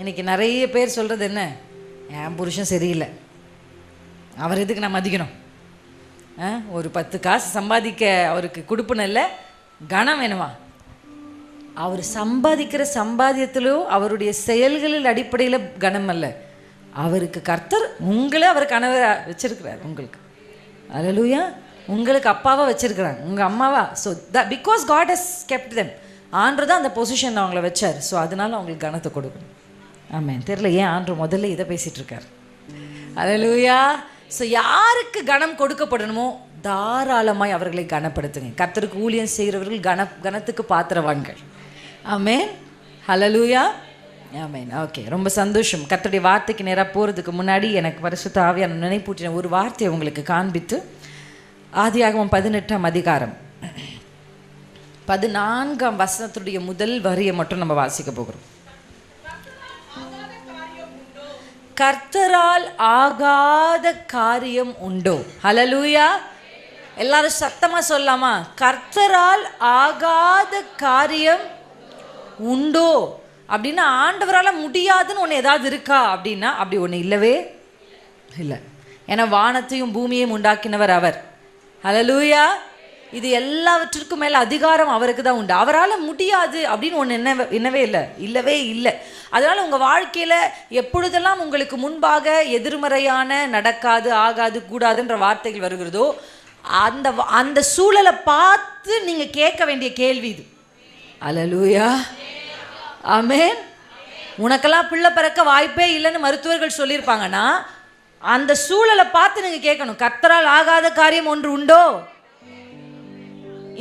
இன்றைக்கி நிறைய பேர் சொல்கிறது என்ன? என் புருஷன் சரியில்லை. அவர் எதுக்கு நான் மதிக்கணும்? ஆ, ஒரு பத்து காசு சம்பாதிக்க அவருக்கு கொடுப்பனல்ல கனம் வேணுமா? அவர் சம்பாதிக்கிற சம்பாதியத்திலும் அவருடைய செயல்களில் அடிப்படையில் கனம் அல்ல. அவருக்கு கர்த்தர் உங்களை அவர் கணவராக வச்சிருக்கிறார் உங்களுக்கு. அலலூயா உங்களுக்கு அப்பாவாக வச்சுருக்கிறாங்க உங்கள் அம்மாவா? So the because God has kept them and தான் அந்த பொசிஷன் அவங்கள வச்சார். ஸோ அதனால அவங்களுக்கு கனத்தை கொடுக்கணும். ஆமாம் தெரில ஏன் ஆண்டு முதல்ல இதை பேசிகிட்டு இருக்கார் அலலூயா ஸோ யாருக்கு கனம் கொடுக்கப்படணுமோ தாராளமாய் அவர்களை கனப்படுத்துங்க. கத்தருக்கு ஊழியம் செய்கிறவர்கள் கன கனத்துக்கு பாத்திரவான்கள். ஆமேன். ஹலலூயா ஆமேன். ஓகே ரொம்ப சந்தோஷம். கத்தருடைய வார்த்தைக்கு நேராக போகிறதுக்கு முன்னாடி எனக்கு பரிசுத்த ஆவியான நினைப்பூட்டின ஒரு வார்த்தையை உங்களுக்கு காண்பித்து ஆதியாகவும் பதினெட்டாம் அதிகாரம். பதினான்காம் வசனத்துடைய முதல் வரியை மட்டும் நம்ம வாசிக்க போகிறோம். கர்த்தரால் ஆகாத காரியம் உண்டோ. ஹலலூயா எல்லாரும் சத்தமா சொல்லாமா? கர்த்தரால் ஆகாத காரியம் உண்டோ? அப்படின்னா ஆண்டவரால் முடியாதுன்னு ஒன்று ஏதாவது இருக்கா? அப்படின்னா அப்படி ஒன்று இல்லவே இல்லை. ஏன்னா வானத்தையும் பூமியையும் உண்டாக்கினவர் அவர். ஹலலூயா இது எல்லாவற்றிற்கும் மேலே அதிகாரம் அவருக்கு தான் உண்டு. அவரால் முடியாது அப்படின்னு ஒன்று என்ன என்னவே இல்லை. இல்லவே இல்லை. அதனால் உங்கள் வாழ்க்கையில் எப்பொழுதெல்லாம் உங்களுக்கு முன்பாக எதிர்மறையான நடக்காது ஆகாது கூடாதுன்ற வார்த்தைகள் வருகிறதோ அந்த அந்த சூழலை பார்த்து நீங்கள் கேட்க வேண்டிய கேள்வி இது. அலலூயா அமேன் உனக்கெல்லாம் பிள்ளை பிறக்க வாய்ப்பே இல்லைன்னு மருத்துவர்கள் சொல்லியிருப்பாங்கன்னா அந்த சூழலை பார்த்து நீங்கள் கேட்கணும். கர்த்தரால் ஆகாத காரியம் ஒன்று உண்டோ?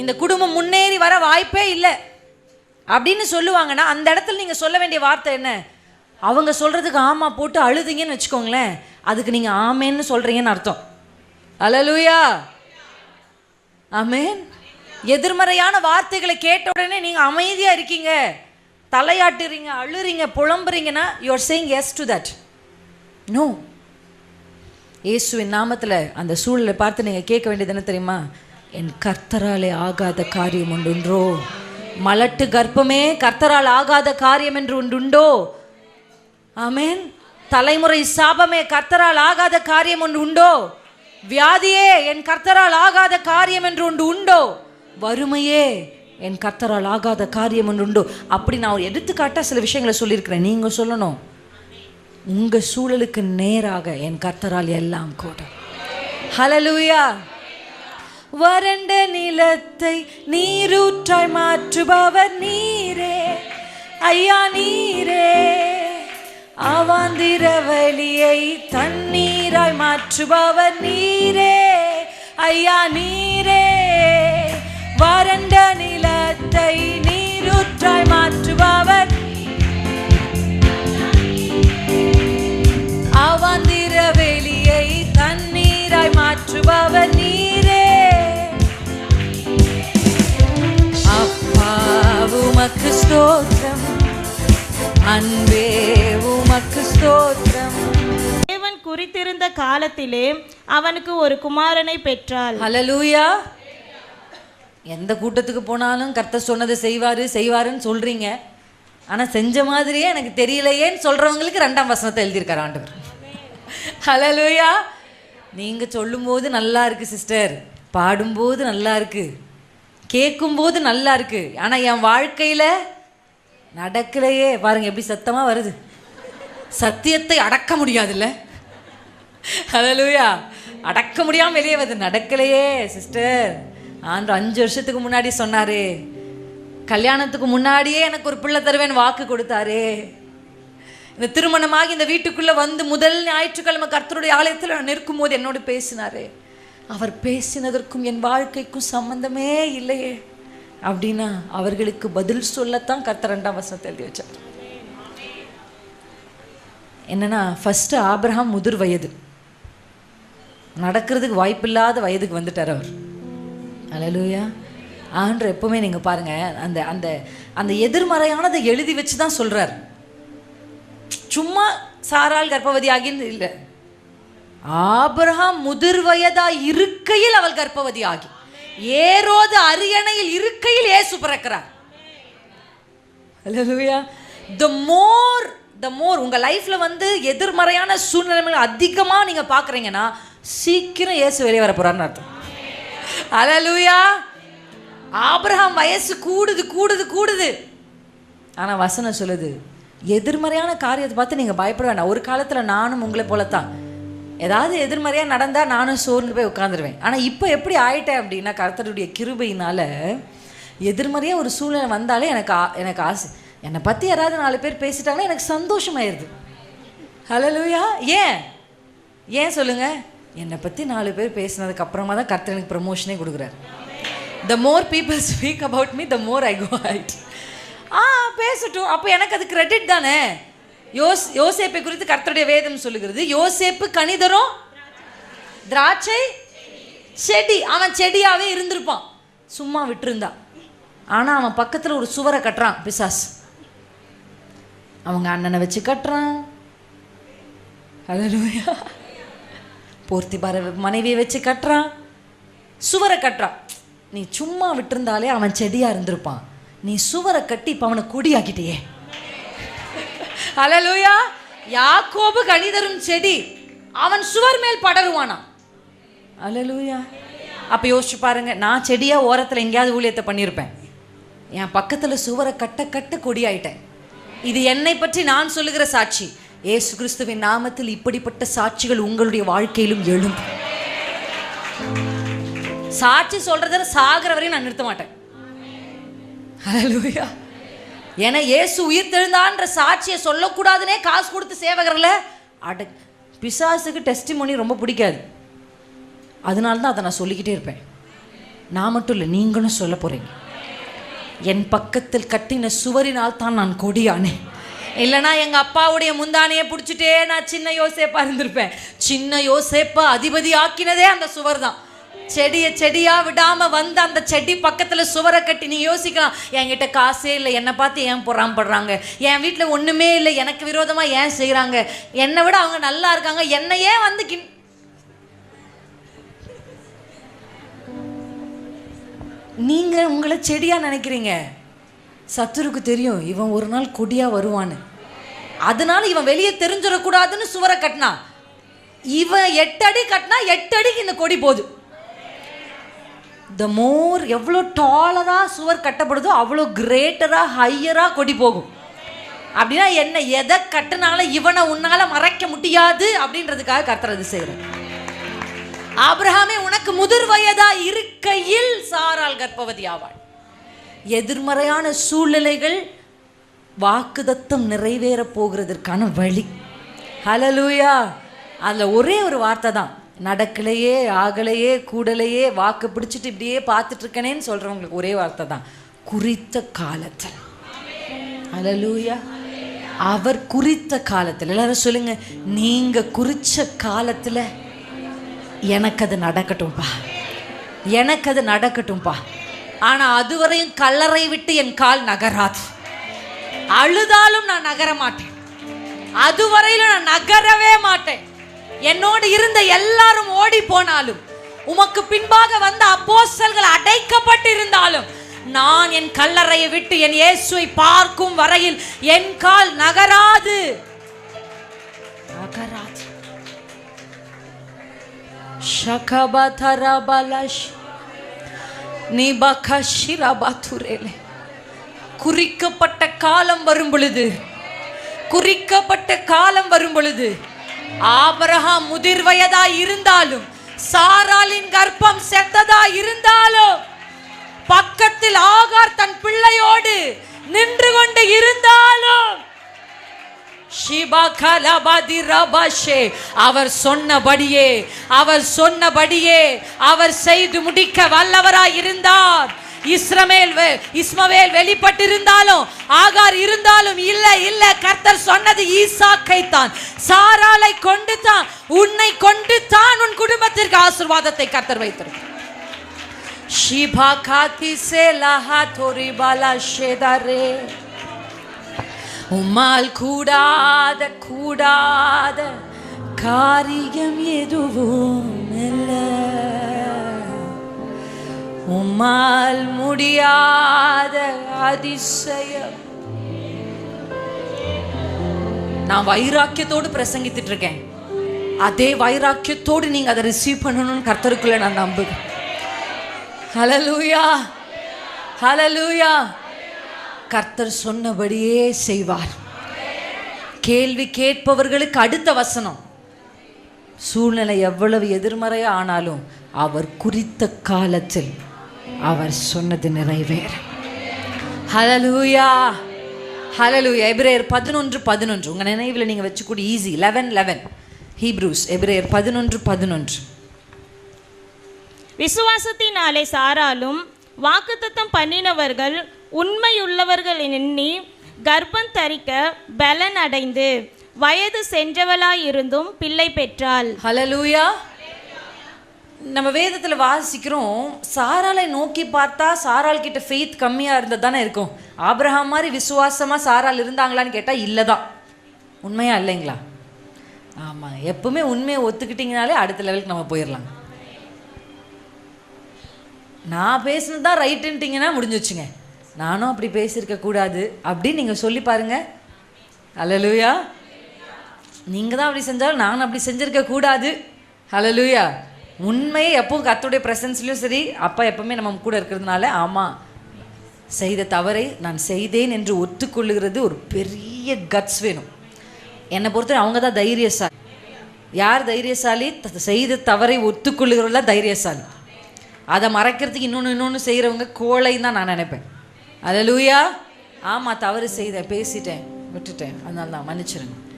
இந்த குடும்பம் முன்னேறி வர வாய்ப்பே இல்லை. அப்படின்னு சொல்லுவாங்கன்னா அந்த இடத்துல நீங்கள் சொல்ல வேண்டிய வார்த்தை என்ன? அவங்க சொல்கிறதுக்கு ஆமாம் போட்டு அழுதுங்கன்னு வச்சுக்கோங்களேன் அதுக்கு நீங்கள் ஆமேன்னு சொல்கிறீங்கன்னு அர்த்தம். அலலூயா ஆமேன். எதிர்மறையான வார்த்தைகளை கேட்ட உடனே நீங்கள் அமைதியாக இருக்கீங்க. தலையாட்டுறீங்க அழுறீங்க புலம்புறீங்கன்னா your saying yes to that no இயேசுவின் நாமத்தில் அந்த சூழலை பார்த்து நீங்கள் கேட்க வேண்டியது என்ன தெரியுமா? என் கர்த்தராலே ஆகாத காரியம் ஒன்றுன்றோ மலட்டு கர்ப்பமே கர்த்தரால் ஆகாத காரியம் என்று ஒன்றுண்டோ ஆமேன். தலைமுறை சாபமே கர்த்தரால் ஆகாத காரியம் ஒன்று உண்டோ? வியாதியே என் கர்த்தரால் ஆகாத காரியம் என்று ஒன்று உண்டோ? வறுமையே என் கர்த்தரால் ஆகாத காரியம் ஒன்று உண்டோ? அப்படி நான் ஒரு எடுத்துக்காட்டா சில விஷயங்களை சொல்லியிருக்கிறேன். நீங்க சொல்லணும். உங்க சூழலுக்கு நேராக என் கர்த்தரால் எல்லாம் கூட ஹலலூயா வறண்ட நிலத்தை நீரூற்றாய் மாற்றுபவர் நீரே. ஐயா நீரே. அவாந்திர வழியை தண்ணீராய் மாற்றுபவர் நீரே. ஐயா நீரே. வறண்ட நிலத்தை நீரூற்றாய் மாற்றுபவர் ஸ்தோத்திரம். அன்பே உமக்கு ஸ்தோத்திரம். தேவன் குறித்திருந்த காலத்திலே அவனுக்கு ஒரு குமாரனை பெற்றாள். ஹalleluya. எந்த கூட்டத்துக்கு போனாலும் கர்த்தர் சொன்னதை செய்வாரு செய்வாருன்னு சொல்றீங்க. ஆனா செஞ்ச மாதிரியே எனக்கு தெரியலையேன்னு சொல்றவங்களுக்கு ரெண்டாம் வசனத்தை எழுதியிருக்காரு ஆண்டவர். ஹalleluya. நீங்க சொல்லும்போது நல்லா இருக்கு சிஸ்டர் பாடும்போது நல்லா இருக்கு. கேட்கும்போது நல்லா இருக்கு. ஆனா என் வாழ்க்கையில நடக்கலையே. பாருங்க எப்படி சத்தமா வருது. சத்தியத்தை அடக்க முடியாதுல்ல. ஹalleluya. அடக்க முடியாம வெளியே வருது. நடக்கலையே சிஸ்டர் ஆண்டு அஞ்சு வருஷத்துக்கு முன்னாடி சொன்னாரே. கல்யாணத்துக்கு முன்னாடியே எனக்கு ஒரு பிள்ளை தருவேன் வாக்கு கொடுத்தாரே. இந்த திருமணமாகி இந்த வீட்டுக்குள்ளே வந்து முதல் ஞாயிற்றுக்கிழமை கர்த்தருடைய ஆலயத்தில் நான் நிற்கும் போது என்னோடு பேசினாரே. அவர் பேசினதற்கும் என் வாழ்க்கைக்கும் சம்பந்தமே இல்லையே. அப்படின்னா அவர்களுக்கு பதில் சொல்லத்தான் கர்த்தர் ரெண்டாம் வசனத்தை எழுதி வச்சார். என்னன்னா ஃபஸ்ட்டு ஆப்ரஹாம் முதிர் வயது. நடக்கிறதுக்கு வாய்ப்பில்லாத வயதுக்கு வந்துட்டார் அவர். அலலூயா ஆண்டு எப்பவுமே நீங்கள் பாருங்க அந்த அந்த அந்த எதிர்மறையானதை எழுதி வச்சு தான் சொல்கிறார் சும்மா சாரால் கர்ப்பவதி ஆகின்னு இல்லை. ஆபரகாம் முதிர் வயதா இருக்கையில் அவள் கர்ப்பவதி ஆகி. ஏரோது அரியணையில் இருக்கையில் ஏசு பிறக்கிறார். Hallelujah. The more த மோர் உங்க லைஃப்ல வந்து எதிர்மறையான சூழ்நிலைகள் அதிகமா நீங்க பாக்குறீங்கன்னா சீக்கிரம் இயேசு வெளியே வர போறாருன்னு அர்த்தம். அலலூயா ஆபிரகாம் வயசு கூடுது கூடுது கூடுது. ஆனா வசனம் சொல்லுது எதிர்மறையான காரியத்தை பார்த்து நீங்க பயப்பட வேண்டாம். ஒரு காலத்துல நானும் உங்களை போலத்தான். ஏதாவது எதிர்மறையாக நடந்தால் நானும் சோர்ந்து போய் உட்காந்துருவேன் ஆனால் இப்போ எப்படி ஆயிட்டேன் அப்படின்னா கர்த்தருடைய கிருபையினால் எதிர்மறையாக ஒரு சூழ்நிலை வந்தாலே எனக்கு ஆ- எனக்கு ஆசை. என்னை பற்றி யாராவது நாலு பேர் பேசிட்டாங்கன்னா எனக்கு சந்தோஷமாயிருது. ஹலோ லூயா ஏன்? ஏன் சொல்லுங்கள் என்னை பற்றி நாலு பேர் பேசினதுக்கு அப்புறமா தான் கர்த்தர் எனக்கு ப்ரமோஷனே கொடுக்குறாரு. The more people speak about me the more I go ஐட் ஆ பேசட்டும். அப்போ எனக்கு அது கிரெடிட் தானே? யோஸ் யோசேப்பை குறித்து கர்த்தருடைய வேதம் சொல்லுகிறது. யோசேப்பு கணிதரும் திராட்சை செடி அவன் செடியாகவே இருந்திருப்பான். சும்மா விட்டுருந்தா. ஆனால் அவன் பக்கத்தில் ஒரு சுவரை கட்டுறான் பிசாஸ் அவங்க அண்ணனை வச்சு கட்டுறான். ஹalleluya. போர்த்தி பார மனைவியை வச்சு கட்டுறான். சுவரை கட்டுறான். நீ சும்மா விட்டுருந்தாலே அவன் செடியாக இருந்திருப்பான். நீ சுவரை கட்டி இப்போ அவனை கொடியாக்கிட்டேயே. ஹலலூயா யாக்கோபு கணிதரும் செடி அவன் சுவர் மேல் படருவானா? அலலூயா அப்ப யோசிச்சு பாருங்க நான் செடியா ஓரத்துல எங்கேயாவது ஊழியத்தை பண்ணியிருப்பேன் என் பக்கத்துல சுவரை கட்ட கட்ட கொடியாயிட்டேன். இது என்னை பற்றி நான் சொல்லுகிற சாட்சி. ஏசு கிறிஸ்துவின் நாமத்தில் இப்படிப்பட்ட சாட்சிகள் உங்களுடைய வாழ்க்கையிலும் எழும். சாட்சி சொல்றத சாகிற வரையும் நான் நிறுத்த மாட்டேன் அலலூயா ஏன்னா இயேசு உயிர் தெழுந்தான்ற சாட்சியை சொல்லக்கூடாதுனே காசு கொடுத்து சேவகர்ல அட பிசாசுக்கு டெஸ்டிமோனி ரொம்ப பிடிக்காது. அதனால தான் அதை நான் சொல்லிக்கிட்டே இருப்பேன். நான் மட்டும் இல்லை நீங்களும் சொல்ல போகிறீங்க என் பக்கத்தில் கட்டின சுவரினால் தான் நான் கொடியானேன் இல்லைனா எங்கள் அப்பாவுடைய முந்தானையை பிடிச்சிட்டே நான் சின்ன யோசேப்பாக இருந்திருப்பேன். சின்ன யோசேப்பா அதிபதி ஆக்கினதே அந்த சுவர் தான் செடியை செடியா விடாம வந்து அந்த செடி பக்கத்துல சுவரை கட்டி நீ யோசிக்கலாம். என்கிட்ட காசே இல்லை. என்னை பார்த்து ஏன் பொறாமப்படுறாங்க? என் வீட்டில் ஒண்ணுமே இல்லை. எனக்கு விரோதமா ஏன் செய்கிறாங்க என்னை விட அவங்க நல்லா இருக்காங்க. என்னை ஏன் வந்து கின் நீங்க உங்களை செடியா நினைக்கிறீங்க? சத்துருக்கு தெரியும். இவன் ஒரு நாள் கொடியா வருவான்னு. அதனால இவன் வெளியே தெரிஞ்சிடக்கூடாதுன்னு சுவரை கட்டினா இவன் எட்டு அடி கட்டினா எட்டு அடிக்கு இந்த கொடி போகுது. த மோர் எவ்வளோ டாலராக சுவர் கட்டப்படுதோ அவ்வளோ கிரேட்டராக ஹையராக கொடி போகும். அப்படின்னா என்ன எதை கட்டினாலும் இவனை உன்னால் மறைக்க முடியாது அப்படின்றதுக்காக கத்துறது செய்கிறேன் ஆப்ரஹாமே உனக்கு முதிர் வயதா இருக்கையில் சாரால் கர்ப்பவதி ஆவாள் எதிர்மறையான சூழ்நிலைகள் வாக்குதத்தம் நிறைவேற போகிறதற்கான வழி. ஹலலூயா அதில் ஒரே ஒரு வார்த்தை தான். நடக்கலையே ஆகலையே கூடலையே வாக்கு பிடிச்சிட்டு இப்படியே பார்த்துட்டு இருக்கனேன்னு சொல்றவங்களுக்கு ஒரே வார்த்தை தான். குறித்த காலத்தில். அலலூயா அவர் குறித்த காலத்தில். எல்லாரும் சொல்லுங்க நீங்க குறிச்ச காலத்துல எனக்கு அது நடக்கட்டும்பா. எனக்கு அது நடக்கட்டும்பா. ஆனா அதுவரையும் கல்லறை விட்டு என் கால் நகராது. அழுதாலும் நான் நகர மாட்டேன் அதுவரையிலும் நான் நகரவே மாட்டேன். என்னோடு இருந்த எல்லாரும் ஓடி போனாலும் உமக்கு பின்பாக வந்த அப்போஸ்தலர்கள் அடைக்கப்பட்டு இருந்தாலும் நான் என் கல்லறையை விட்டு என் இயேசுவை பார்க்கும் வரையில் என் கால் நகராது. நகராது. ஷகபதரபலஷ் நிபகஷிரபதுரேலே. குறிக்கப்பட்ட காலம் வரும் பொழுது குறிக்கப்பட்ட காலம் வரும் பொழுது ஆபிரகாம் முதிர் வயதா இருந்தாலும் சாராலின் கர்ப்பம் செத்ததா இருந்தாலும் பக்கத்தில் ஆகார் தன் பிள்ளையோடு நின்று கொண்டு இருந்தாலும் அவர் சொன்னபடியே அவர் சொன்னபடியே அவர் செய்து முடிக்க வல்லவராய் இருந்தார். இஸ்ரமேல் இஸ்மவேல் வெளிப்பட்டிருந்தாலும் ஆகார் இருந்தாலும் இல்ல இல்ல கர்த்தர் சொன்னது ஈசாக்கை தான் சாராலை கொண்டு தான் உன்னை கொண்டு தான் உன் குடும்பத்திற்கு ஆசீர்வாதத்தை கர்த்தர் வைத்திருக்கிறார். ஷிபா காத்தி சேலஹா தோரி பாலா ஷேதாரே. உம்மால் கூடாத கூடாத காரியம் எதுவும் இல்லை. உம்மால் முடியாத அதிசயம். நான் வைராக்கியத்தோடு பிரசங்கித்துட்டு இருக்கேன். அதே வைராக்கியத்தோடு நீங்க அதை ரிசீவ் பண்ணணும்னு கர்த்தருக்குள்ள நான் நம்புகிறேன். ஹalleluya ஹalleluya கர்த்தர் சொன்னபடியே செய்வார். கேள்வி கேட்பவர்களுக்கு அடுத்த வசனம். சூழ்நிலை எவ்வளவு எதிர்மறையா ஆனாலும் அவர் குறித்த காலத்தில் அவர் சொன்னது நிறைவேறும். ஹalleluya ஹalleluya எபிரேயர் பதினொன்று பதினொன்று. உங்க நினைவில் நீங்க வச்சுக்கூடி ஈஸி லெவன் லெவன் ஹீப்ரூஸ் எபிரேயர் பதினொன்று பதினொன்று. விசுவாசத்தினாலே சாராலும் வாக்குத்தத்தம் பண்ணினவர்கள் உண்மையுள்ளவர்கள் எண்ணி கர்ப்பம் தரிக்க பலன் அடைந்து வயது சென்றவளாயிருந்தும் பிள்ளை பெற்றாள். ஹalleluya நம்ம வேதத்தில் வாசிக்கிறோம் சாராலை நோக்கி பார்த்தா சாரால் கிட்ட ஃபெய்த் கம்மியாக இருந்தது தானே இருக்கும். ஆப்ரஹாம் மாதிரி விசுவாசமாக சாரால் இருந்தாங்களான்னு கேட்டால் இல்லை தான் உண்மையா இல்லைங்களா? ஆமாம் எப்பவுமே உண்மையை ஒத்துக்கிட்டீங்கனாலே அடுத்த லெவலுக்கு நம்ம போயிடலாம் நான் பேசுனது தான் ரைட்டுன்ட்டிங்கன்னா முடிஞ்சுச்சுங்க நானும் அப்படி பேசியிருக்க கூடாது அப்படின்னு நீங்கள் சொல்லி பாருங்க. அல்லலுயா நீங்கள் தான் அப்படி செஞ்சாலும் நான் அப்படி செஞ்சுருக்க கூடாது. ஹalleluya உண்மையை எப்பவும் கத்துடைய பிரசன்ஸ்லையும் சரி அப்பா எப்பவுமே நம்ம கூட இருக்கிறதுனால ஆமாம் செய்த தவறை நான் செய்தேன் என்று ஒத்துக்கொள்ளுகிறது ஒரு பெரிய கட்ஸ் வேணும். என்னை பொறுத்தவரை அவங்க தான் தைரியசாலி. யார் தைரியசாலி? த- செய்த தவறை ஒத்துக்கொள்ளுகிறவங்கள தைரியசாலி. அதை மறைக்கிறதுக்கு இன்னொன்று இன்னொன்று செய்கிறவங்க கோழைன்னு தான் நான் நினைப்பேன். அல்லேலூயா ஆமாம் தவறு செய்தேன் பேசிட்டேன் விட்டுட்டேன். அதனால தான் மன்னிச்சிருங்க.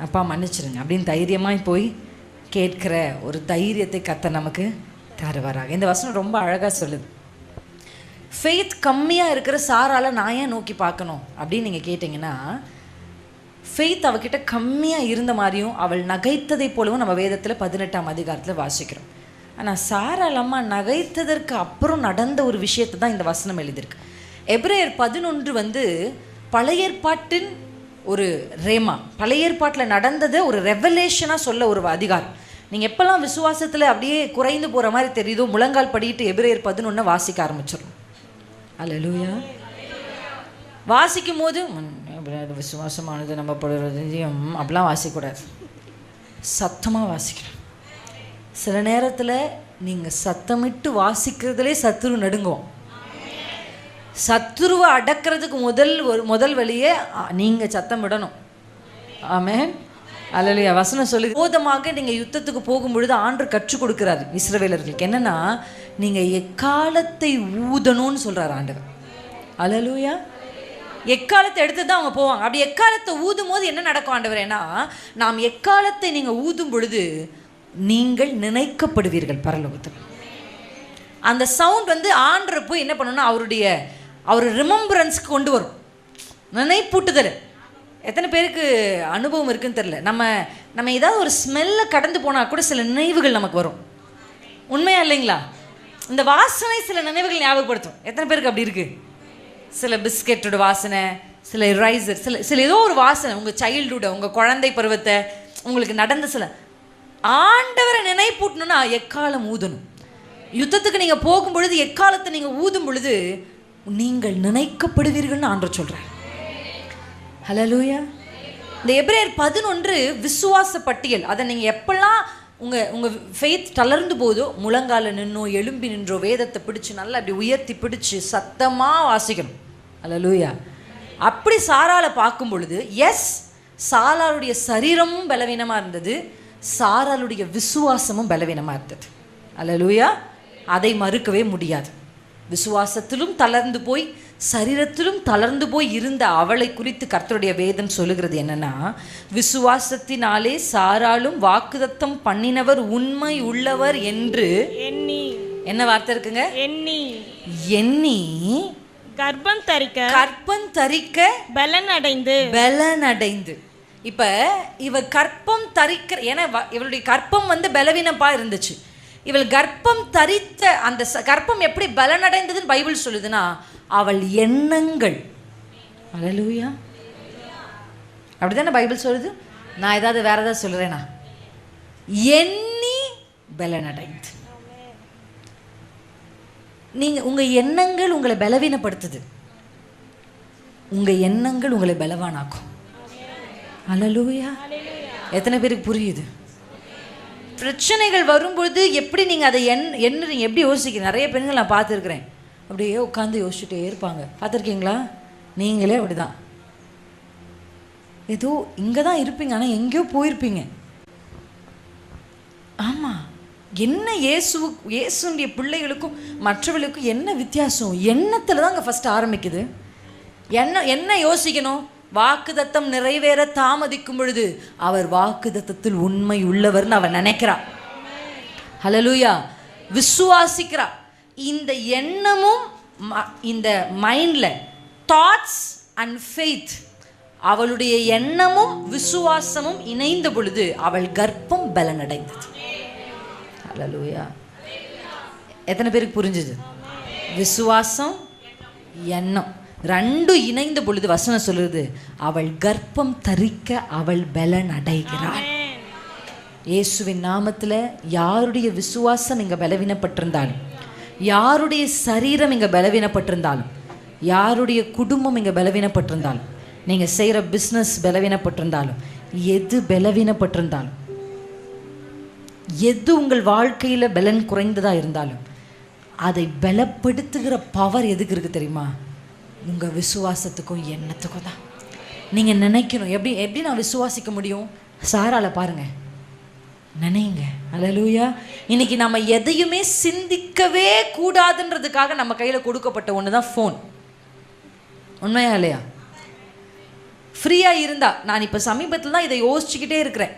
அப்பா மன்னிச்சிருங்க. அப்படின்னு தைரியமாக போய் கேட்கிற ஒரு தைரியத்தை கத்த நமக்கு தருவாராக. இந்த வசனம் ரொம்ப அழகாக சொல்லுது. ஃபெய்த் கம்மியாக இருக்கிற சாரால் நான் ஏன் நோக்கி பார்க்கணும்? அப்படின்னு நீங்கள் கேட்டிங்கன்னா ஃபெய்த் அவகிட்ட கம்மியாக இருந்த மாதிரியும் அவள் நகைத்ததை போலவும் நம்ம வேதத்தில் பதினெட்டாம் அதிகாரத்தில் வாசிக்கிறோம். ஆனால் சாராலம்மா நகைத்ததற்கு அப்புறம் நடந்த ஒரு விஷயத்தை தான் இந்த வசனம் எழுதியிருக்கு. எப்ரேயர் பதினொன்று வந்து பழையற்பாட்டின் ஒரு ரேமா பழைய ஏற்பாட்டில் நடந்ததை ஒரு ரெவலேஷனாக சொல்ல ஒரு அதிகாரம். நீங்கள் எப்போல்லாம் விசுவாசத்தில் அப்படியே குறைந்து போகிற மாதிரி தெரியுதோ முழங்கால் படிட்டு எபிரேயர் பதினொன்று வாசிக்க ஆரம்பிச்சிடும் அல்லேலூயா வாசிக்கும் போது விசுவாசமானது நம்ம படுறது ம், அப்படிலாம் வாசிக்கக்கூடாது சத்தமாக வாசிக்கணும். சில நேரத்தில் நீங்கள் சத்தமிட்டு வாசிக்கிறதுலே சத்துரு நடுங்குவோம் சத்துருவை அடக்கிறதுக்கு முதல் ஒரு முதல் வழியே நீங்கள் சத்தம் விடணும் ஆமென் அல்லையா வசனம் சொல்லி போதமாக நீங்கள் யுத்தத்துக்கு போகும்பொழுது ஆண்டு கற்றுக் கொடுக்குறாரு. இஸ்ரவேலர்களுக்கு என்னன்னா நீங்கள் எக்காலத்தை ஊதணும்னு சொல்றாரு ஆண்டவர். அலலூயா எக்காலத்தை எடுத்து தான் அவங்க போவாங்க. அப்படி எக்காலத்தை ஊதும் போது என்ன நடக்கும் ஆண்டவரேனா நாம் எக்காலத்தை நீங்கள் ஊதும் பொழுது நீங்கள் நினைக்கப்படுவீர்கள் பரலோகத்தில். அந்த சவுண்ட் வந்து ஆண்டரை போய் என்ன பண்ணணும்னா அவருடைய அவர் ரிமம்பரன்ஸ்க்கு கொண்டு வரும். நினைப்பூட்டுதல். எத்தனை பேருக்கு அனுபவம் இருக்குன்னு தெரில நம்ம நம்ம ஏதாவது ஒரு ஸ்மெல்லை கடந்து போனால் கூட சில நினைவுகள் நமக்கு வரும். உண்மையா இல்லைங்களா? இந்த வாசனை சில நினைவுகள் ஞாபகப்படுத்தும். எத்தனை பேருக்கு அப்படி இருக்கு? சில பிஸ்கெட்டோட வாசனை சில ரைசர் சில சில ஏதோ ஒரு வாசனை. உங்கள் சைல்டுஹுட உங்கள் குழந்தை பருவத்தை உங்களுக்கு நடந்த சில ஆண்டவரை நினைப்பூட்டணும்னா எக்காலம் ஊதணும். யுத்தத்துக்கு நீங்கள் போகும் பொழுது எக்காலத்தை நீங்கள் ஊதும் பொழுது நீங்கள் நினைக்கப்படுவீர்கள்னு ஆண்டவர் சொல்கிறார் ஹலலூயா இந்த எப்ரேயர் பதினொன்று விசுவாச பட்டியல். அதை நீங்கள் எப்பெல்லாம் உங்கள் உங்கள் ஃபெய்த் தளர்ந்து போதோ முழங்கால நின்னோ எலும்பி நின்றோ வேதத்தை பிடிச்சு நல்லா அப்படி உயர்த்தி பிடிச்சு சத்தமாக வாசிக்கணும். ஹலலூயா அப்படி சாரால பார்க்கும் பொழுது எஸ் சாராளுடைய சரீரமும் பலவீனமாக இருந்தது சாராளுடைய விசுவாசமும் பலவீனமாக இருந்தது. அலலூயா அதை மறுக்கவே முடியாது. விசுவாசத்திலும் தளர்ந்து போய் சரீரத்திலும் தளர்ந்து போய் இருந்த அவளை குறித்து கர்த்தருடைய வேதம் சொல்லுகிறது என்னன்னா விசுவாசத்தினாலே சாராலும் வாக்குதத்தம் பண்ணினவர் உண்மை உள்ளவர் என்று எண்ணி. என்ன வார்த்தை இருக்குங்க? எண்ணி. எண்ணி கர்ப்பம் தரிக்க கற்பம் தரிக்க பலன் அடைந்து பலனடைந்து. இப்ப இவ கற்பம் தரிக்கிற ஏன்னா இவளுடைய கற்பம் வந்து பலவீனப்பா இருந்துச்சு. இவள் கர்ப்பம் தரித்த அந்த கர்ப்பம் எப்படி பலனடைந்ததுன்னு பைபிள் சொல்லுதுன்னா அவள் எண்ணங்கள். அலலூயா அப்படிதானே பைபிள் சொல்லுது? நான் ஏதாவது வேற ஏதாவது சொல்றேனா எண்ணி பலனடைந்து. நீங்க உங்க எண்ணங்கள் உங்களை பலவீனப்படுத்துது. உங்க எண்ணங்கள் உங்களை பலவானாக்கும். அலலூயா எத்தனை பேருக்கு புரியுது? பிரச்சனைகள் வரும்பொழுது எப்படி நீங்கள் அதை எண் எண்ணுறீங்க? எப்படி யோசிக்கிறீங்க? நிறைய பெண்கள் நான் பார்த்துருக்குறேன். அப்படியே உட்காந்து யோசிச்சுட்டே இருப்பாங்க. பார்த்துருக்கீங்களா? நீங்களே அப்படிதான். ஏதோ இங்கே தான் இருப்பீங்க ஆனால் எங்கேயோ போயிருப்பீங்க. ஆமாம் என்ன இயேசு இயேசுடைய பிள்ளைகளுக்கும் மற்றவர்களுக்கும் என்ன வித்தியாசம்? எண்ணத்தில் அங்கே ஃபஸ்ட் ஆரம்பிக்குது. என்ன என்ன யோசிக்கணும்? வாக்குதத்தம் நிறைவேற தாமதிக்கும் பொழுது அவர் வாக்குதத்தத்தில் உண்மை உள்ளவர்னு அவன் நினைக்கிறா ஹலலூயா விசுவாசிக்கிறா இந்த எண்ணமும் இந்த மைண்டில் தாட்ஸ் அண்ட் ஃபெய்த் அவளுடைய எண்ணமும் விசுவாசமும் இணைந்த பொழுது அவள் கர்ப்பம் பலனடைந்தது. ஹalleluya எத்தனை பேருக்கு புரிஞ்சுது? விசுவாசம் எண்ணம் ரெண்டும் இணைந்த பொழுது வசனம் சொல்லுது அவள் கர்ப்பம் தரிக்க அவள் பலன் அடைகிறாள் இயேசுவின் நாமத்தில் யாருடைய விசுவாசம் இங்கே பலவீனப்பட்டிருந்தாலும் யாருடைய சரீரம் இங்கே பலவீனப்பட்டிருந்தாலும் யாருடைய குடும்பம் இங்கே பலவீனப்பட்டிருந்தாலும் நீங்கள் செய்கிற பிஸ்னஸ் பலவீனப்பட்டிருந்தாலும் எது பலவீனப்பட்டிருந்தாலும் எது உங்கள் வாழ்க்கையில் பலன் குறைந்ததாக இருந்தாலும் அதை பலப்படுத்துகிற பவர் எதுக்கு இருக்குது தெரியுமா? உங்கள் விசுவாசத்துக்கும் எண்ணத்துக்கும் தான். நீங்கள் நினைக்கணும். எப்படி எப்படி நான் விசுவாசிக்க முடியும்? சாரால் பாருங்கள் நினைங்க. அலலூயா இன்னைக்கு நம்ம எதையுமே சிந்திக்கவே கூடாதுன்றதுக்காக நம்ம கையில் கொடுக்கப்பட்ட ஒன்று தான் ஃபோன் உண்மையா இல்லையா? ஃப்ரீயாக இருந்தால் நான் இப்போ சமீபத்தில் தான் இதை யோசிச்சுக்கிட்டே இருக்கிறேன்.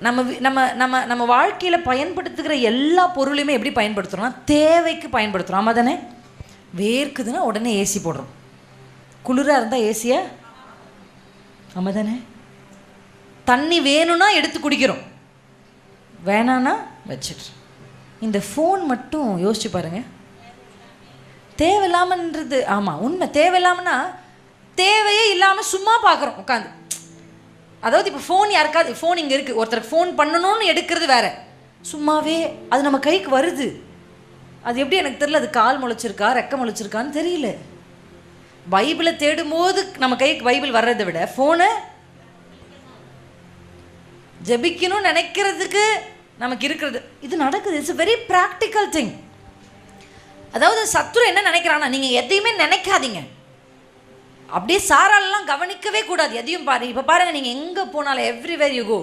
நம்ம நம்ம நம்ம நம்ம வாழ்க்கையில் பயன்படுத்துகிற எல்லா பொருளையுமே எப்படி பயன்படுத்துகிறோம்னா தேவைக்கு பயன்படுத்துகிறோம் ஆமாம் தானே? வேர்க்குதுன்னா உடனே ஏசி போடுறோம். குளிராக இருந்தால் ஏசியை? ஆமாம் தானே? தண்ணி வேணும்னா எடுத்து குடிக்கிறோம். வேணான்னா வச்சிட்டு இந்த ஃபோன் மட்டும் யோசிச்சு பாருங்கள் தேவையில்லாமன்றது ஆமாம் உண்மை. தேவையில்லாமன்னா தேவையே இல்லாமல் சும்மா பார்க்குறோம் உட்காந்து அதாவது இப்போ ஃபோன் யாருக்காவது ஃபோன் இங்கே இருக்குது ஒருத்தருக்கு ஃபோன் பண்ணணும்னு எடுக்கிறது வேற. சும்மாவே அது நம்ம கைக்கு வருது. அது எப்படி எனக்கு தெரியல அது கால் முளைச்சிருக்கா ரெக்க முளைச்சிருக்கான்னு தெரியல. பைபிளை தேடும்போது நம்ம கைக்கு பைபிள் வர்றதை விட ஃபோனை ஜெபிக்கணும்னு நினைக்கிறதுக்கு நமக்கு இருக்கிறது. இது நடக்குது. இட்ஸ் வெரி ப்ராக்டிக்கல் திங் அதாவது சத்துரு என்ன நினைக்கிறான்னா நீங்கள் எதையுமே நினைக்காதீங்க. அப்படியே சாராலெல்லாம் கவனிக்கவே கூடாது. எதையும் பாரு. இப்போ பாருங்கள் நீங்கள் எங்கே போனாலும் எவ்ரிவேர் யூ கோ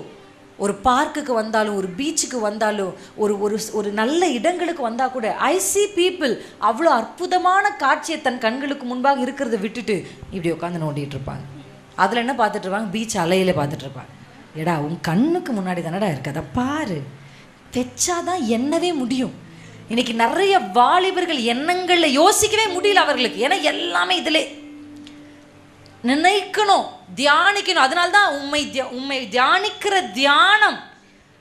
ஒரு பார்க்குக்கு வந்தாலும் ஒரு பீச்சுக்கு வந்தாலும் ஒரு ஒரு ஒரு நல்ல இடங்களுக்கு வந்தால் கூட ஐ சி பீப்புள் அவ்வளோ அற்புதமான காட்சியை தன் கண்களுக்கு முன்பாக இருக்கிறத விட்டுட்டு இப்படி உட்காந்து நோண்டிட்டு இருப்பாங்க. அதில் என்ன பார்த்துட்ருப்பாங்க பீச் அலையில பார்த்துட்ருப்பாங்க எடா உன் கண்ணுக்கு முன்னாடி தானடா இருக்கு? அதை பாரு. வச்சாதான் என்னவே முடியும். இன்னைக்கு நிறைய வாலிபர்கள் எண்ணங்களில் யோசிக்கவே முடியல அவர்களுக்கு. ஏன்னா எல்லாமே இதிலே நினைக்கணும் தியானிக்கணும். அதனால தான் உண்மை தியா- உண்மை தியானிக்கிற தியானம்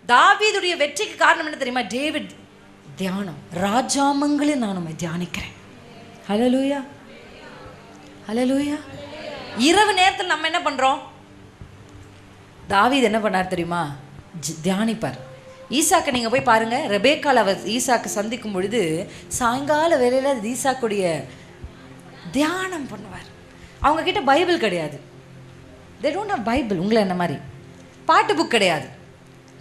தாவீதுடைய வெற்றிக்கு காரணம் என்ன தெரியுமா? டேவிட் தியானம். ராஜாமங்களே நான் உண்மை தியானிக்கிறேன். ஹலலூயா ஹலலூயா இரவு நேரத்தில் நம்ம என்ன பண்ணுறோம் தாவீது என்ன பண்ணார் தெரியுமா? ஜி- தியானிப்பார். ஈசாக்கை நீங்கள் போய் பாருங்கள் ரெபேக்கால் அவர் ஈசாக்கை சந்திக்கும் பொழுது சாயங்கால வேலையில் ஈசாக்குடைய தியானம் பண்ணுவார். அவங்கக்கிட்ட பைபிள் கிடையாது. தே டோன்ட் ஹவ் பைபிள் உங்களை என்ன மாதிரி? பாட்டு புக் கிடையாது.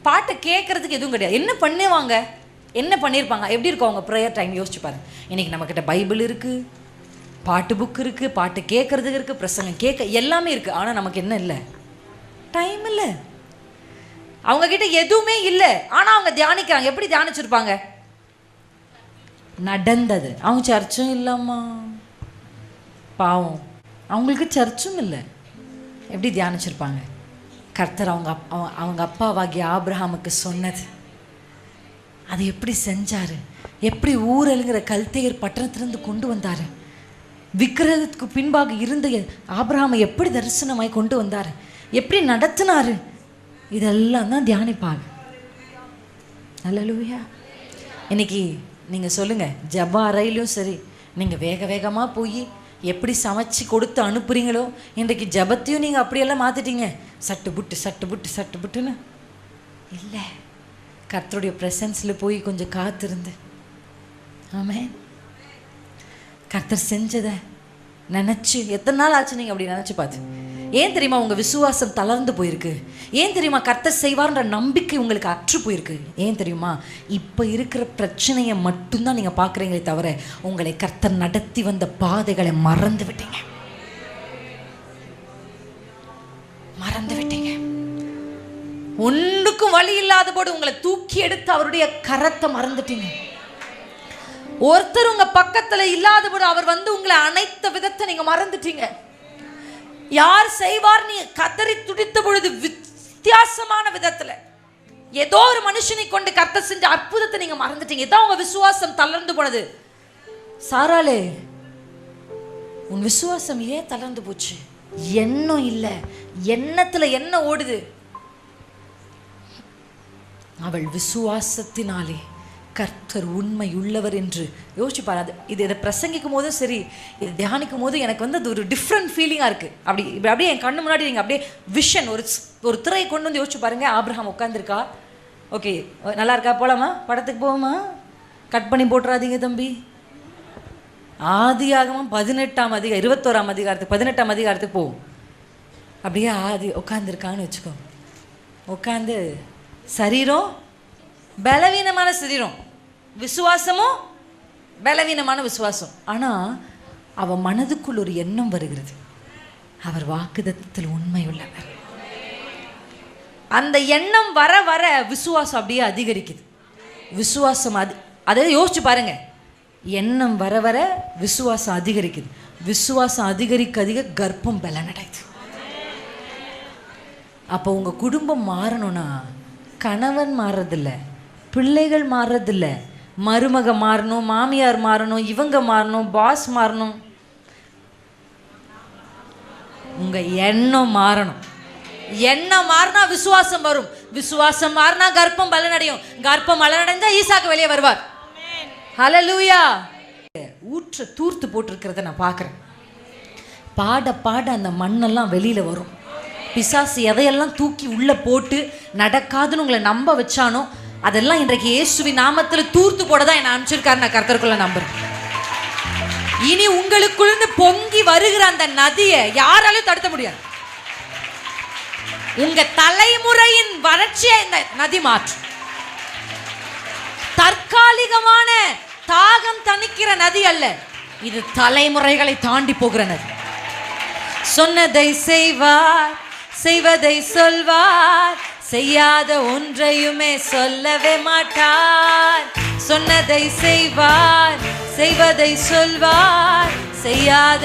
பாட்டு கேட்கறதுக்கு எதுவும் கிடையாது. என்ன பண்ணுவாங்க? என்ன பண்ணியிருப்பாங்க எப்படி இருக்கும் அவங்க ப்ரேயர் டைம் யோசிச்சு பாருங்க. இன்றைக்கி நம்மக்கிட்ட பைபிள் இருக்குது பாட்டு புக் இருக்குது பாட்டு கேட்கறதுக்கு இருக்குது பிரசங்கம் கேட்க எல்லாமே இருக்குது ஆனால் நமக்கு என்ன இல்லை? டைம் இல்லை. அவங்க கிட்ட எதுவுமே இல்லை. ஆனால் அவங்க தியானிக்கிறாங்க. எப்படி தியானிச்சிருப்பாங்க? நடந்தது. அவங்க சர்ச்சும் இல்லைம்மா. பாவம். அவங்களுக்கு சர்ச்சும் இல்லை. எப்படி தியானிச்சிருப்பாங்க? கர்த்தர் அவங்க அவங்க- அப்பாவாகிய ஆப்ரஹாமுக்கு சொன்னது. அதை எப்படி செஞ்சார்? எப்படி ஊரலுங்கிற கல்தேயர் பட்டணத்திலிருந்து கொண்டு வந்தார்? விக்கிரகத்துக்கு பின்பாக இருந்த ஆபிரகாமை எப்படி தரிசனமாய் கொண்டு வந்தார்? எப்படி நடத்தினாரு? இதெல்லாம் தான் தியானிப்பாங்க. நல்லலூயா இன்னைக்கு நீங்கள் சொல்லுங்கள் ஜப அறையிலும் சரி நீங்கள் வேக வேகமாக போய் எப்படி சமைச்சு கொடுத்து அனுப்புறீங்களோ இன்றைக்கு ஜபத்தையும் நீங்கள் அப்படியெல்லாம் மாற்றிட்டீங்க சட்டு புட்டு சட்டு புட்டு சட்டு புட்டுன்னு. இல்லை கர்த்தருடைய ப்ரெசன்ஸில் போய் கொஞ்சம் காத்திருந்து. ஆமே கர்த்தர் செஞ்சதை நினச்சி எத்தனை நாள் ஆச்சு நீங்கள் அப்படி நினச்சி பார்த்து? ஏன் தெரியுமா உங்க விசுவாசம் தளர்ந்து போயிருக்கு? ஏன் தெரியுமா கர்த்தர் செய்வார்ன்ற நம்பிக்கை உங்களுக்கு அற்று போயிருக்கு? ஏன் தெரியுமா? இப்போ இருக்கிற பிரச்சனையை மட்டும்தான் நீங்க பார்க்குறீங்களே தவிர உங்களை கர்த்தர் நடத்தி வந்த பாதைகளை மறந்து விட்டீங்க. மறந்து விட்டீங்க. ஒன்றுக்கும் வழி இல்லாத போது உங்களை தூக்கி எடுத்து அவருடைய கரத்தை மறந்துட்டீங்க. ஒருத்தர் உங்க பக்கத்துல இல்லாத போது அவர் வந்து உங்களை அனைத்த விதத்தை நீங்க மறந்துட்டீங்க. யார் செய்வார் நீ கதறி துடித்த பொழுது வித்தியாசமான விதத்துல. ஏதோ ஒரு மனுஷனை கொண்டு கத்த செஞ்ச அற்புதத்தை நீங்க மறந்துட்டீங்க. இதான் உங்க விசுவாசம் தளர்ந்து போனது. சாராளே உன் விசுவாசம் ஏன் தளர்ந்து போச்சு? எண்ணம் இல்லை. எண்ணத்துல என்ன ஓடுது? அவள் விசுவாசத்தினாலே. கர்த்தர் உண்மை உள்ளவர் என்று யோசிச்சுப்பார் பாரு அது இது இதை பிரசங்கிக்கும் போதும் சரி இது தியானிக்கும் போது எனக்கு வந்து அது ஒரு டிஃப்ரெண்ட் ஃபீலிங்காக இருக்குது அப்படி இப்படி அப்படியே என் கண்ணு முன்னாடி நீங்கள் அப்படியே விஷன் ஒரு ஒரு திரையை கொண்டு வந்து யோசிச்சு பாருங்கள் ஆப்ரஹாம் உட்காந்துருக்கா ஓகே நல்லா இருக்கா? போலாமா? படத்துக்கு போவோமா? கட் பண்ணி போட்டுறாதீங்க தம்பி. ஆதியாகமும் பதினெட்டாம் அதிகாரம் இருபத்தோராம் அதிகாரத்துக்கு பதினெட்டாம் அதிகாரத்துக்கு போவோம். அப்படியே ஆதி உட்காந்துருக்கான்னு வச்சுக்கோங்க உட்காந்து சரீரம் பலவீனமான சரீரம். விசுவாசமும் பலவீனமான விசுவாசம். ஆனால் அவ மனதுக்குள் ஒரு எண்ணம் வருகிறது. அவர் வாக்குதத்தில் உண்மை உள்ளவர் அந்த எண்ணம் வர வர விசுவாசம் அப்படியே அதிகரிக்குது. விசுவாசம் அது அதை யோசிச்சு பாருங்க. எண்ணம் வர வர விசுவாசம் அதிகரிக்குது. விசுவாசம் அதிகரிக்க அதிக கர்ப்பம் பலனடையுது. அப்போ உங்கள் குடும்பம் மாறணும்னா கணவன் மாறுறதில்ல பிள்ளைகள் மாறுறதில்ல மருமக மாறணும் மாமியார் மாறணும் இவங்க மாறணும் பாஸ் மாறணும். உங்க எண்ணம் மாறணும். எண்ணம் மாறினா விசுவாசம் வரும். விசுவாசம் மாறினா கர்ப்பம் பலனடையும். கர்ப்பம் பலனடைந்தா ஈசாக்கு வெளியே வருவார். ஹலலூயா ஊற்ற தூர்த்து போட்டிருக்கிறத நான் பார்க்குறேன். பாட பாட அந்த மண்ணெல்லாம் வெளியில் வரும். பிசாசு எதையெல்லாம் தூக்கி உள்ளே போட்டு நடக்காதுன்னு உங்களை நம்ப வச்சானோ அதெல்லாம் இன்றைக்கு இயேசுவி நாமத்தில் தூர்த்து போட தான் என்ன அனுப்பிச்சிருக்காரு நான் கர்த்தருக்குள்ள நம்புறேன். இனி உங்களுக்குள்ளிருந்து பொங்கி வருகிற அந்த நதியை யாராலும் தடுத்த முடியாது. உங்க தலைமுறையின் வறட்சியை இந்த நதி மாற்றும். தற்காலிகமான தாகம் தணிக்கிற நதி அல்ல இது தலைமுறைகளை தாண்டி போகிற நதி. சொன்னதை செய்வார் செய்வதை சொல்வார் செய்யாத ஒன்றையுமே சொல்லவே மாட்டார். சொன்னதை செய்வார் செய்வதை சொல்வார். செய்யாத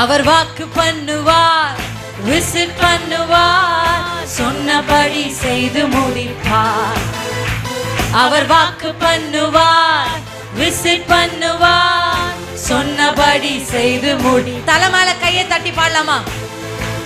அவர் வாக்கு பண்ணுவார் விசிட் பண்ணுவார். சொன்னபடி செய்து முடிப்பார். அவர் வாக்கு பண்ணுவார் விசிட் பண்ணுவார். சொன்னபடி செய்து முடி தலைமையில கையை தட்டி பாடலாமா?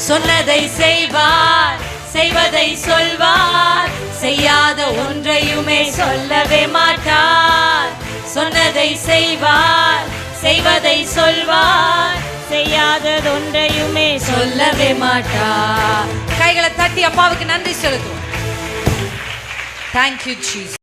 சொன்னதை செய்வார் செய்வதை சொல்வார். செய்யாத ஒன்றையுமே சொல்லவே மாட்டார். சொன்னதை செய்வார் செய்வதை சொல்வார். செய்யாததொன்றையுமே சொல்லவே மாட்டார். கைகளை தட்டி அப்பாவுக்கு நன்றி செலுத்துவோம். Thank you cheese